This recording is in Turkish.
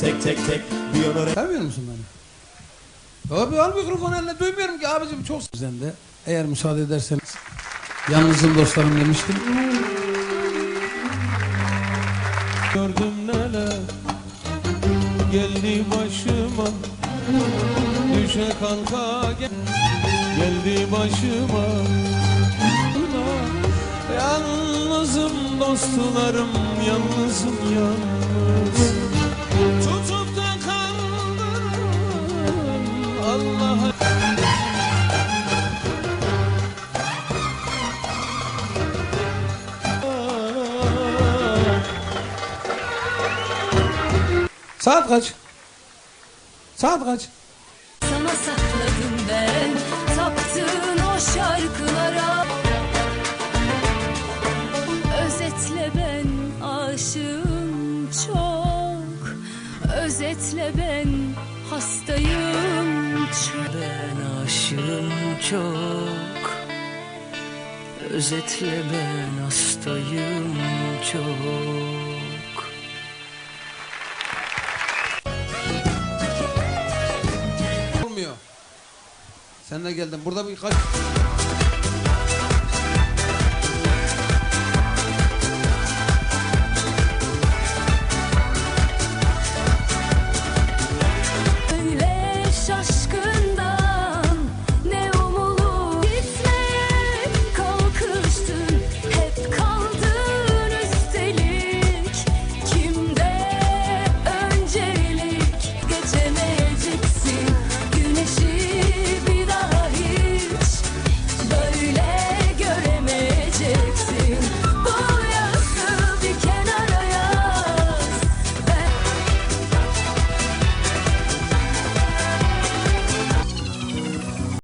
Tek tek tek. Bir onore Sevmiyor musun beni? Abi al mikrofonu eline duymuyorum ki abicim çok Sen de eğer müsaade ederseniz Yalnızım dostlarım demiştim. Gördüm neler geldi başıma. Düşe kalka gel- geldi başıma. Yalnızım dostlarım yalnızım yalnız Saat kaç? Saat kaç? Sana sakladım ben taptığın o şarkılara. Özetle ben aşığım çok. Özetle ben hastayım çok. Ben aşığım çok. Özetle ben hastayım çok Sen de geldin. Burada birkaç...